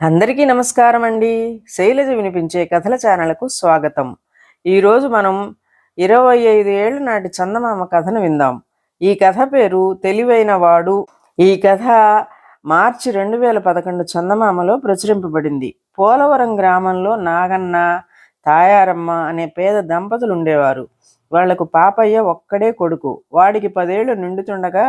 అందరికీ నమస్కారం అండి. శైలజ వినిపించే కథల ఛానల్కు స్వాగతం. ఈరోజు మనం ఇరవై ఐదు ఏళ్ళ నాటి చందమామ కథను విందాం. ఈ కథ పేరు తెలివైన వాడు. ఈ కథ మార్చి రెండు వేల పదకొండు చందమామలో ప్రచురింపబడింది. పోలవరం గ్రామంలో నాగన్న తాయారమ్మ అనే పేద దంపతులు ఉండేవారు వాళ్ళకు పాపయ్య ఒక్కడే కొడుకు. వాడికి పదేళ్ళు నిండుతుండగా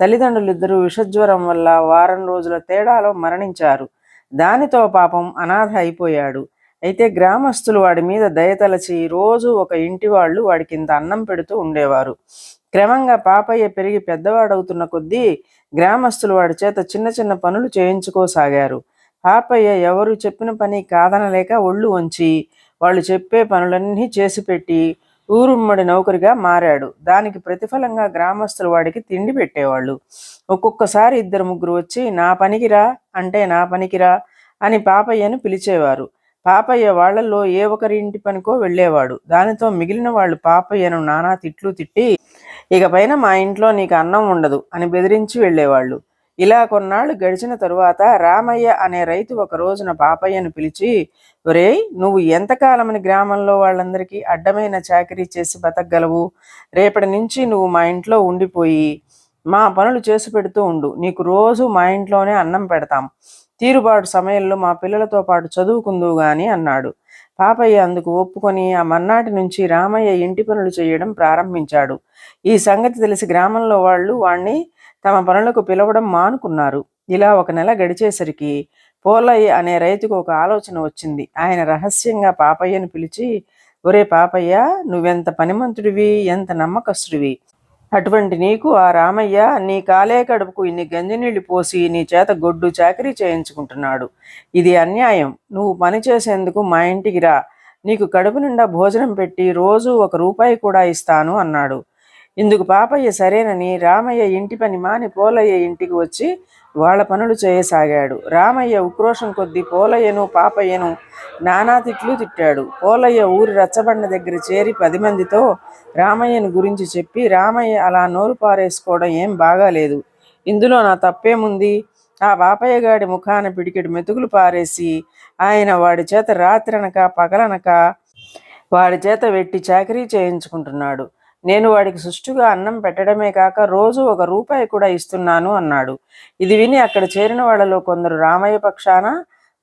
తల్లిదండ్రులిద్దరూ విషజ్వరం వల్ల వారం రోజుల తేడాలో మరణించారు. దానితో పాపం అనాథ అయిపోయాడు. అయితే గ్రామస్తులు వాడి మీద దయతలచి రోజు ఒక ఇంటి వాళ్ళు వాడికి ఇంత అన్నం పెడుతూ ఉండేవారు. క్రమంగా పాపయ్య పెరిగి పెద్దవాడవుతున్న కొద్దీ గ్రామస్తులు వాడి చేత చిన్న చిన్న పనులు చేయించుకోసాగారు. పాపయ్య ఎవరు చెప్పిన పని కాదనలేక ఒళ్ళు వంచి వాళ్ళు చెప్పే పనులన్నీ చేసి పెట్టి ఊరుమ్మడి నౌకరిగా మారాడు. దానికి ప్రతిఫలంగా గ్రామస్తులు వాడికి తిండి పెట్టేవాళ్ళు. ఒక్కొక్కసారి ఇద్దరు ముగ్గురు వచ్చి నా పనికిరా అంటే నా పనికిరా అని పాపయ్యను పిలిచేవారు. పాపయ్య వాళ్ళలో ఏ ఒకరి ఇంటి పనికో వెళ్ళేవాడు. దానితో మిగిలిన వాళ్ళు పాపయ్యను నానా తిట్లు తిట్టి ఇక పైన మా ఇంట్లో నీకు అన్నం ఉండదు అని బెదిరించి వెళ్ళేవాళ్ళు. ఇలా కొన్నాళ్ళు గడిచిన తరువాత రామయ్య అనే రైతు ఒక రోజున పాపయ్యను పిలిచి ఒరేయ్ నువ్వు ఎంతకాలమని గ్రామంలో వాళ్ళందరికీ అడ్డమైన చాకరీ చేసి బతకగలవు? రేపటి నుంచి నువ్వు మా ఇంట్లో ఉండిపోయి మా పనులు చేసి పెడుతూ ఉండు. నీకు రోజు మా ఇంట్లోనే అన్నం పెడతాం. తీరుబాటు సమయంలో మా పిల్లలతో పాటు చదువుకుందువు గాని అన్నాడు. పాపయ్య అందుకు ఒప్పుకొని ఆ మన్నాటి నుంచి రామయ్య ఇంటి పనులు చేయడం ప్రారంభించాడు. ఈ సంగతి తెలిసి గ్రామంలో వాళ్ళు వాణ్ణి తమ పనులకు పిలవడం మానుకున్నారు. ఇలా ఒక నెల గడిచేసరికి పోలయ్య అనే రైతుకు ఒక ఆలోచన వచ్చింది. ఆయన రహస్యంగా పాపయ్యను పిలిచి ఒరే పాపయ్య నువ్వెంత పనిమంతుడివి ఎంత నమ్మకస్తుడివి. అటువంటి నీకు ఆ రామయ్య నీ కాలే కడుపుకు ఇన్ని గంజినీళ్ళు పోసి నీ చేత గొడ్డు చాకరీ చేయించుకుంటున్నాడు. ఇది అన్యాయం. నువ్వు పని చేసేందుకు మా ఇంటికి రా. నీకు కడుపు నిండా భోజనం పెట్టి రోజు ఒక రూపాయి కూడా ఇస్తాను అన్నాడు. ఇందుకు పాపయ్య సరేనని రామయ్య ఇంటి పని మాని పోలయ్య ఇంటికి వచ్చి వాళ్ళ పనులు చేయసాగాడు. రామయ్య ఉక్రోషం కొద్దీ పోలయ్యను పాపయ్యను నానా తిట్లు తిట్టాడు. పోలయ్య ఊరి రచ్చబండ దగ్గర చేరి పది మందితో రామయ్యను గురించి చెప్పి రామయ్య అలా నోరు పారేసుకోవడం ఏం బాగాలేదు. ఇందులో నా తప్పేముంది? ఆ పాపయ్య గాడి ముఖాన పిడికెడు మెతుకులు పారేసి ఆయన వాడి చేత రాత్రనక పగలనక వాడి చేత వెట్టి చాకరీ చేయించుకుంటున్నాడు. నేను వాడికి సుష్టుగా అన్నం పెట్టడమే కాక రోజు ఒక రూపాయి కూడా ఇస్తున్నాను అన్నాడు. ఇది విని అక్కడ చేరిన వాళ్ళలో కొందరు రామయ్య పక్షాన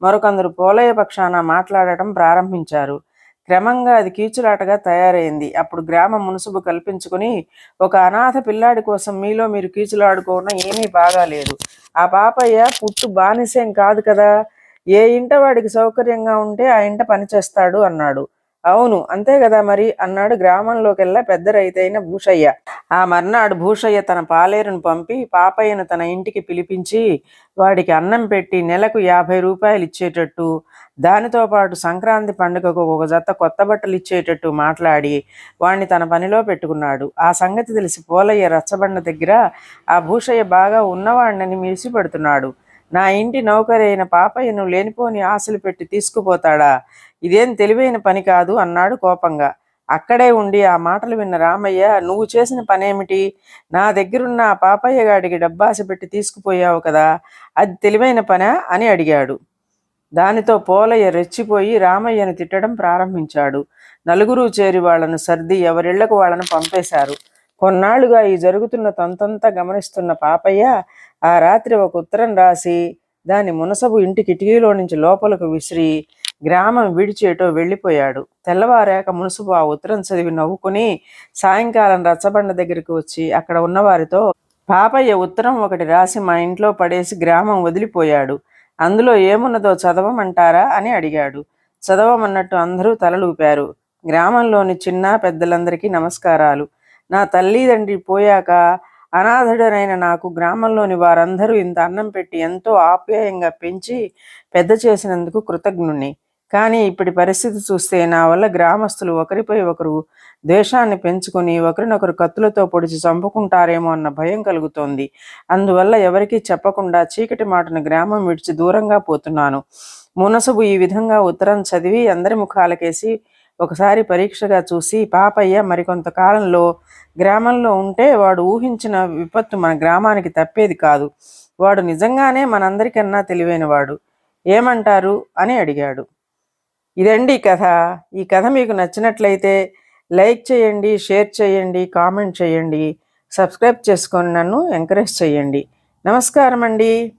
మరికొందరు పోలయ్య పక్షాన మాట్లాడటం ప్రారంభించారు. క్రమంగా అది కీచులాటగా తయారైంది. అప్పుడు గ్రామ మునుసుబు కల్పించుకుని ఒక అనాథ పిల్లాడి కోసం మీలో మీరు కీచులాడుకోవడం ఏమీ బాగాలేదు ఆ పాపయ్య పుట్టు బానిసేం కాదు కదా ఏ ఇంట వాడికి సౌకర్యంగా ఉంటే ఆ ఇంట పనిచేస్తాడు అన్నాడు. అవును అంతే కదా మరి. అన్నాడు గ్రామంలోకెల్లా పెద్ద రైతైన భూషయ్య. ఆ మర్నాడు భూషయ్య తన పాలేరును పంపి పాపయ్యను తన ఇంటికి పిలిపించి వాడికి అన్నం పెట్టి నెలకు యాభై రూపాయలు ఇచ్చేటట్టు దానితో పాటు సంక్రాంతి పండుగకు ఒక జత కొత్త బట్టలు ఇచ్చేటట్టు మాట్లాడి వాణ్ణి తన పనిలో పెట్టుకున్నాడు. ఆ సంగతి తెలిసి పోలయ్య రచ్చబండ దగ్గర ఆ భూషయ్య బాగా ఉన్నవాణ్ణని మిరిసి పెడుతున్నాడు నా ఇంటి నౌకరైన పాపయ్యను లేనిపోని ఆశలు పెట్టి తీసుకుపోతాడా? ఇదేం తెలివైన పని కాదు అన్నాడు కోపంగా. అక్కడే ఉండి ఆ మాటలు విన్న రామయ్య నువ్వు చేసిన పనేమిటి? నా దగ్గరున్న ఆ పాపయ్య గాడికి డబ్బాస పెట్టి తీసుకుపోయావు కదా అది తెలివైన పనా? అని అడిగాడు. దానితో పోలయ్య రెచ్చిపోయి రామయ్యను తిట్టడం ప్రారంభించాడు. నలుగురు చేరి వాళ్ళను సర్ది ఎవరిళ్ళకు వాళ్ళను పంపేశారు. కొన్నాళ్ళుగా ఈ జరుగుతున్న తంతంతా గమనిస్తున్న పాపయ్య ఆ రాత్రి ఒక ఉత్తరం రాసి దాని మునసబు ఇంటి కిటికీలో నుంచి లోపలకు విసిరి గ్రామం విడిచేటో వెళ్ళిపోయాడు. తెల్లవారాక మునుసుబు ఆ ఉత్తరం చదివి నవ్వుకుని సాయంకాలం రచ్చబండ దగ్గరికి వచ్చి అక్కడ ఉన్నవారితో పాపయ్య ఉత్తరం ఒకటి రాసి మా ఇంట్లో పడేసి గ్రామం వదిలిపోయాడు. అందులో ఏమున్నదో చదవమంటారా? అని అడిగాడు. చదవమన్నట్టు అందరూ తలలూపారు. గ్రామంలోని చిన్న పెద్దలందరికీ నమస్కారాలు. నా తల్లిదండ్రి పోయాక అనాథుడనైన నాకు గ్రామంలోని వారందరూ ఇంత అన్నం పెట్టి ఎంతో ఆప్యాయంగా పెంచి పెద్ద చేసినందుకు కృతజ్ఞుణ్ణి. కానీ ఇప్పటి పరిస్థితి చూస్తే నా వల్ల గ్రామస్తులు ఒకరిపై ఒకరు ద్వేషాన్ని పెంచుకొని ఒకరినొకరు కత్తులతో పొడిచి చంపుకుంటారేమో అన్న భయం కలుగుతోంది. అందువల్ల ఎవరికీ చెప్పకుండా చీకటి మాటను గ్రామం విడిచి దూరంగా పోతున్నాను. మునసబు ఈ విధంగా ఉత్తరం చదివి అందరి ముఖాలకేసి ఒకసారి పరీక్షగా చూసి పాపయ్య మరికొంతకాలంలో గ్రామంలో ఉంటే వాడు ఊహించిన విపత్తు మన గ్రామానికి తప్పేది కాదు. వాడు నిజంగానే మనందరికన్నా తెలివైనవాడు. ఏమంటారు? అని అడిగాడు. ఇదండి కథ. ఈ కథ మీకు నచ్చినట్లయితే లైక్ చేయండి షేర్ చేయండి కామెంట్ చేయండి సబ్స్క్రైబ్ చేసుకొని నన్ను ఎంకరేజ్ చేయండి. నమస్కారం అండి